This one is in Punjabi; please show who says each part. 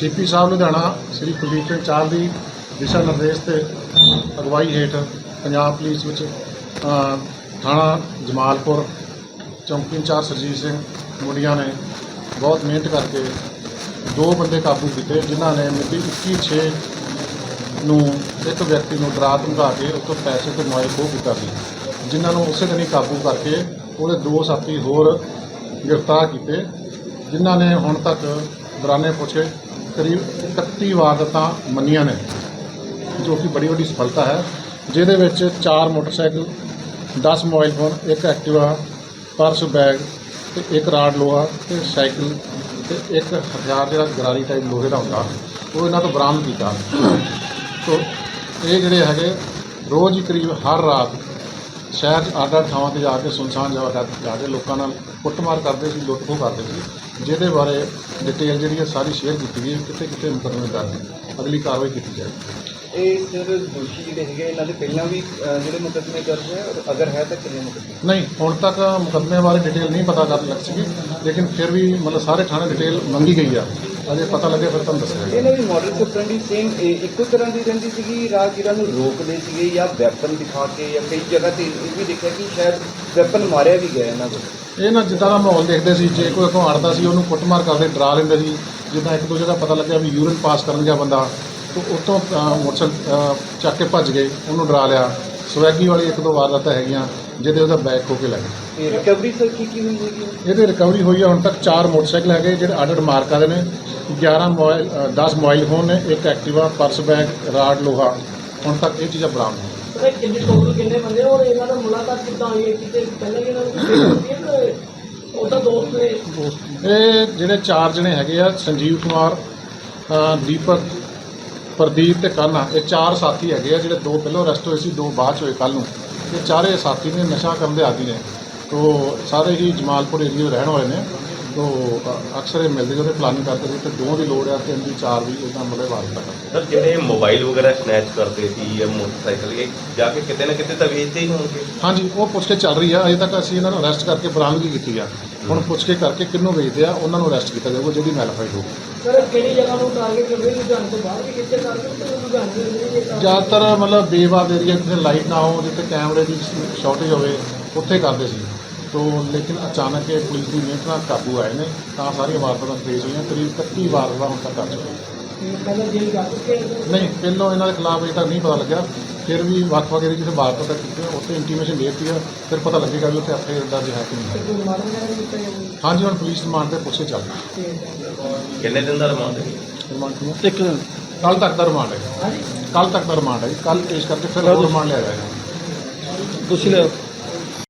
Speaker 1: ਸੀਪੀ ਸਾਹਿਬ ਲੁਧਿਆਣਾ, ਸ੍ਰੀ ਕੁਲਦੀਪ ਸਿੰਘ ਚਾਲ ਦੀ ਦਿਸ਼ਾ ਨਿਰਦੇਸ਼ ਤੇ ਅਗਵਾਈ ਹੇਠ ਪੰਜਾਬ ਪੁਲਿਸ ਵਿੱਚ ਥਾਣਾ ਜਮਾਲਪੁਰ, ਚੌਂਕੀ ਇੰਚਾਰਜ ਸਰਜੀਤ ਸਿੰਘ ਮੁੰਡੀਆਂ ਨੇ ਬਹੁਤ ਮਿਹਨਤ ਕਰਕੇ ਦੋ ਬੰਦੇ ਕਾਬੂ ਕੀਤੇ, ਜਿਨ੍ਹਾਂ ਨੇ ਮਿਤੀ 21 6 ਨੂੰ ਇੱਕ ਵਿਅਕਤੀ ਨੂੰ ਡਰਾ ਧਮਕਾ ਕੇ ਉਸ ਤੋਂ ਪੈਸੇ ਤੇ ਮੋਬਾਈਲ ਖੋਹ ਕੀਤਾ ਸੀ, ਜਿਨ੍ਹਾਂ ਨੂੰ ਉਸੇ ਦਿਨ ਹੀ ਕਾਬੂ ਕਰਕੇ ਉਹਦੇ ਦੋ ਸਾਥੀ ਹੋਰ ਗ੍ਰਿਫਤਾਰ ਕੀਤੇ, ਜਿਨ੍ਹਾਂ ਨੇ ਹੁਣ ਤੱਕ ਦੌਰਾਨੇ ਪੁੱਛੇ ਕਰੀਬ 31 ਵਾਰਦਾਤਾਂ ਮੰਨੀਆਂ ਨੇ, ਜੋ ਕਿ ਬੜੀ ਵੱਡੀ ਸਫਲਤਾ ਹੈ, ਜਿਹਦੇ ਵਿੱਚ ਚਾਰ ਮੋਟਰਸਾਈਕਲ 10 ਮੋਬਾਈਲ ਫੋਨ, ਇੱਕ ਐਕਟਿਵਾ, ਪਰਸ ਬੈਗ ਤੇ ਇੱਕ ਰਾਡ ਲੋਹਾ ਤੇ ਸਾਈਕਲ ਤੇ ਇੱਕ ਹਥਿਆਰ ਜਿਹੜਾ ਗਰਾਰੀ ਟਾਈਪ ਲੋਹੇ ਦਾ ਹੁੰਦਾ, ਉਹ ਇਹਨਾਂ ਤੋਂ ਬਰਾਮਦ ਕੀਤਾ। ਸੋ ਇਹ ਜਿਹੜੇ ਹੈਗੇ, ਰੋਜ਼ ਹੀ ਕਰੀਬ ਹਰ ਰਾਤ ਸ਼ਹਿਰ 'ਚ ਅੱਡ ਅੱਡ ਥਾਵਾਂ ਤੇ ਜਾ ਕੇ ਸੁਨਸਾਨ ਜਗ੍ਹਾ ਜਾ ਕੇ ਲੋਕਾਂ ਨਾਲ ਕੁੱਟਮਾਰ ਕਰਦੇ ਸੀ ਲੁੱਟਖੋ ਕਰਦੇ ਸੀ। ਜਿਹਦੇ ਬਾਰੇ ਡਿਟੇਲ ਜਿਹੜੀ ਹੈ ਸਾਰੀ ਸ਼ੇਅਰ ਕੀਤੀ ਗਈ ਕਿਤੇ ਕਿਤੇ ਮੁਕੱਦਮੇ ਦਰਜ ਅਗਲੀ ਕਾਰਵਾਈ ਕੀਤੀ ਜਾਏਗੀ।
Speaker 2: ਇਹ ਸਰ ਦੋਸ਼ੀ ਜਿਹੜੇ ਹੈਗੇ ਇਹਨਾਂ ਦੇ ਪਹਿਲਾਂ ਵੀ ਅਹ, ਜਿਹੜੇ ਮੁਕੱਦਮੇ ਦਰਜ ਹੈ ਔਰ ਅਗਰ ਹੈ ਤਾਂ ਕਿੰਨੇ ਮੁਕੱਦਮੇ?
Speaker 1: ਨਹੀਂ ਹੁਣ ਤੱਕ ਮੁਕੱਦਮੇ ਬਾਰੇ ਡਿਟੇਲ ਨਹੀਂ ਪਤਾ ਕਰ ਲੱਗ ਸਕੀ ਲੇਕਿਨ ਫਿਰ ਵੀ ਮਤਲਬ ਸਾਰੇ ਥਾਣੇ ਡਿਟੇਲ ਮੰਗੀ ਗਈ ਆ। ਅਜੇ ਪਤਾ ਲੱਗੇ ਫਿਰ ਤੁਹਾਨੂੰ ਦੱਸਿਆ
Speaker 2: ਇਹਨਾਂ ਦੀ ਮਾਡਲ ਸੁਪਰੈਂਡੀ ਸੇਮ ਇੱਕੋ ਤਰ੍ਹਾਂ ਦੀ ਰਹਿੰਦੀ ਸੀਗੀ ਰਾਹਗੀਰਾਂ ਨੂੰ ਰੋਕਦੇ ਸੀਗੇ ਜਾਂ ਵੈਪਨ ਦਿਖਾ ਕੇ ਜਾਂ ਕਈ ਜਗ੍ਹਾ ਤੇ ਇਹ ਵੀ ਦੇਖਿਆ ਕਿ ਸ਼ਾਇਦ ਵੈਪਨ ਮਾਰਿਆ ਵੀ ਗਿਆ ਇਹਨਾਂ ਕੋਲ।
Speaker 1: ਇਹ ਨਾ ਜਿੱਦਾਂ ਦਾ ਮਾਹੌਲ ਦੇਖਦੇ ਸੀ ਜੇ ਕੋਈ ਅੱਗੋਂ ਅੜਦਾ ਸੀ ਉਹਨੂੰ ਕੁੱਟਮਾਰ ਕਰਦੇ ਡਰਾ ਲੈਂਦੇ ਸੀ। ਜਿੱਦਾਂ ਇੱਕ ਦੋ ਜਗ੍ਹਾ ਪਤਾ ਲੱਗਿਆ ਵੀ ਯੂਰਿਨ ਪਾਸ ਕਰਨ ਗਿਆ ਬੰਦਾ ਤਾਂ ਉੱਥੋਂ ਅਹ, ਮੋਟਰਸਾਈਕਲ ਚੱਕ ਕੇ ਭੱਜ ਗਏ ਉਹਨੂੰ ਡਰਾ ਲਿਆ। ਸਵੈਗੀ ਵਾਲੀ ਇੱਕ ਦੋ ਵਾਰਦਾਤਾਂ ਹੈਗੀਆਂ। ਜਿਹਦੇ ਉਹਦਾ ਬੈਗ ਖੋ ਕੇ ਲੈ ਗਏ
Speaker 2: ਤੇ ਰਿਕਵਰੀ ਸਰ ਕੀ ਕੀ ਹੋਈ ਹੈਗੀ
Speaker 1: ਇਹਦੇ ਰਿਕਵਰੀ ਹੋਈ ਹੈ ਹੁਣ ਤੱਕ ਚਾਰ ਮੋਟਰਸਾਈਕਲ ਹੈਗੇ ਜਿਹੜੇ ਅੱਡ ਮਾਰਕਾਂ ਦੇ ਨੇ। 11 ਮੋਬਾਈਲ ਅ, 10 ਮੋਬਾਈਲ ਫੋਨ ਨੇ ਇੱਕ ਐਕਟਿਵਾ ਪਰਸ ਬੈਗ ਰਾਡ ਲੋਹਾ। ਹੁਣ ਤੱਕ ਇਹ ਚੀਜ਼ਾਂ ਬਰਾਮਦ ਹੋਈਆਂ।
Speaker 3: ਪਤਾ ਕਿੰਨੇ ਟੋਟਲ ਕਿੰਨੇ ਬੰਦੇ ਔਰ ਇਹਨਾਂ ਦਾ ਮੁਲਾਕਾਤ ਕਿੱਦਾਂ ਹੋਈ ਹੈ? ਕਿਤੇ ਪਹਿਲਾਂ ਵੀ ਇਹਨਾਂ ਨੂੰ ਕਿਸੇ ਨਾਲ ਹੋਈ ਹੈ ਕਿ ਉਹਦਾ ਦੋਸਤ ਨੇ?
Speaker 1: ਇਹ ਜਿਹੜੇ ਚਾਰ ਜਣੇ ਹੈਗੇ ਆ ਸੰਜੀਵ ਕੁਮਾਰ ਅ, ਦੀਪਕ ਪ੍ਰਦੀਪ ਤੇ ਕਾਨਾ ਇਹ ਚਾਰ ਸਾਥੀ ਹੈਗੇ ਆ ਜਿਹੜੇ ਦੋ ਪਹਿਲਾਂ ਅਰੈਸਟ ਹੋਏ ਸੀ ਦੋ ਬਾਅਦ 'ਚ ਹੋਏ ਕੱਲ ਨੂੰ। ਇਹ ਚਾਰੇ ਸਾਥੀ ਨੇ ਨਸ਼ਾ ਕਰਨ ਦੇ ਆਦੀ ਨੇ। ਤੋ ਸਾਰੇ ਹੀ ਜਮਾਲਪੁਰ ਏਰੀਏ ਦੇ ਰਹਿਣ ਵਾਲੇ ਨੇ। ਤੋ ਅਕਸਰ ਇਹ ਮਿਲਦੇ ਜਿਹੜੇ ਪਲਾਨਿੰਗ ਕਰਦੇ ਸੀ ਤੇ ਦੋ ਦੀ ਲੋੜ ਆ ਤਿੰਨ ਦੀ ਚਾਰ ਦੀ ਇਦਾਂ ਮਲੇ ਵਾਰਤਾ ਕਰਦੇ
Speaker 4: ਸਰ ਜਿਹੜੇ ਮੋਬਾਈਲ ਵਗੈਰਾ ਸਨੈਚ ਕਰਦੇ ਸੀ ਜਾਂ ਮੋਟਰਸਾਈਕਲ ਇਹ ਜਾ ਕੇ ਕਿਤੇ ਨਾ ਕਿਤੇ ਤਾਂ ਵੇਚਦੇ ਹੀ ਹੋਣਗੇ।
Speaker 1: ਹਾਂਜੀ ਉਹ ਪੁੱਛ ਕੇ ਚੱਲ ਰਹੀ ਆ। ਅਜੇ ਤੱਕ ਅਸੀਂ ਇਹਨਾਂ ਨੂੰ ਅਰੈਸਟ ਕਰਕੇ ਬਰਾਮਦਗੀ ਕੀਤੀ ਆ। ਹੁਣ ਪੁੱਛ ਕੇ ਕਰਕੇ ਕਿੰਨੂੰ ਵੇਚਦੇ ਆ ਉਹਨਾਂ ਨੂੰ ਅਰੈਸਟ ਕੀਤਾ ਜਾਊਗਾ ਜਿਹਦੀ ਵੈਰੀਫਾਈ ਹੋਊਗੀ।
Speaker 3: ਸਰ ਕਿਹੜੀ ਜਗ੍ਹਾ ਨੂੰ ਟਾਰਗੇਟ ਕਰਦੇ ਲੁਧਿਆਣੇ ਤੋਂ ਬਾਹਰ ਵੀ ਕਿੱਥੇ ਕਰਦੇ ਲੁਧਿਆਣੇ ਦੇ ਇਹ ਕੰਮ-
Speaker 1: ਜ਼ਿਆਦਾਤਰ ਮਤਲਬ ਬੇਵਾਦ ਏਰੀਆ ਜਿੱਥੇ ਲਾਈਟ ਨਾ ਹੋ ਜਿੱਥੇ ਕੈਮਰੇ ਦੀ ਸ਼ਾਰਟੇਜ ਹੋਵੇ ਉੱਥੇ ਕਰਦੇ ਸੀ। ਤੋ ਲੇਕਿਨ ਅਚਾਨਕ ਇਹ ਪੁਲਿਸ ਦੀ ਮਿਹਨਤ ਨਾਲ ਕਾਬੂ ਆਏ ਨੇ ਤਾਂ ਸਾਰੀਆਂ ਵਾਰਦਾਤਾਂ ਤੇਜ਼ ਹੋਈਆਂ ਕਰੀਬ 31 ਵਾਰਦਾਤਾਂ ਹੁਣ ਤੱਕ ਕਰ ਚੁੱਕੇ
Speaker 3: ਪਹਿਲਾਂ ਜੇਲ੍ਹ ਜਾ ਚੁੱਕੇ ਹੈ ਸਰ।
Speaker 1: ਨਹੀਂ ਪਹਿਲਾਂ ਇਹਨਾਂ ਦੇ ਖਿਲਾਫ ਅਜੇ ਤੱਕ ਨਹੀਂ ਪਤਾ ਲੱਗਿਆ। ਫਿਰ ਵੀ ਵੱਖ-ਵੱਖ ਏਰੀਆ ਜਿੱਥੇ ਵਾਰਦਾਤਾਂ ਕੀਤੀਆਂ ਉੱਥੇ ਇੰਟੀਮੇਸ਼ਨ ਦਿੱਤੀ ਆ। ਫਿਰ ਪਤਾ ਲੱਗੇਗਾ ਵੀ ਉੱਥੇ ਐਫਆਈਆਰ ਦਰਜ ਹੈ ਕਿ ਨਹੀਂ
Speaker 3: ਤੇ ਕੋਈ ਰਿਮਾਂਡ ਵਗੈਰਾ ਵੀ ਕੀਤਾ ਜਾਊਗਾ?
Speaker 1: ਹਾਂਜੀ ਹੁਣ ਪੁਲਿਸ ਰਿਮਾਂਡ ਦੇ ਪੁੱਛੇ ਚੱਲ
Speaker 3: ਤੇ
Speaker 4: ਕਿੰਨੇ ਦਿਨ ਦਾ ਰਿਮਾਂਡ ਹੈ?
Speaker 1: ਰਿਮਾਂਡ ਇੱਕ ਕੱਲ ਤੱਕ ਦਾ ਰਿਮਾਂਡ ਹੈ।
Speaker 3: ਹਾਂਜੀ।
Speaker 1: ਕੱਲ ਤੱਕ ਦਾ ਰਿਮਾਂਡ ਹੈ ਕੱਲ ਪੇਸ਼ ਕਰਕੇ ਫਿਰ ਰਿਮਾਂਡ ਲਿਆ ਜਾਏਗਾ।
Speaker 5: ਤੁਸੀਂ ਲੈ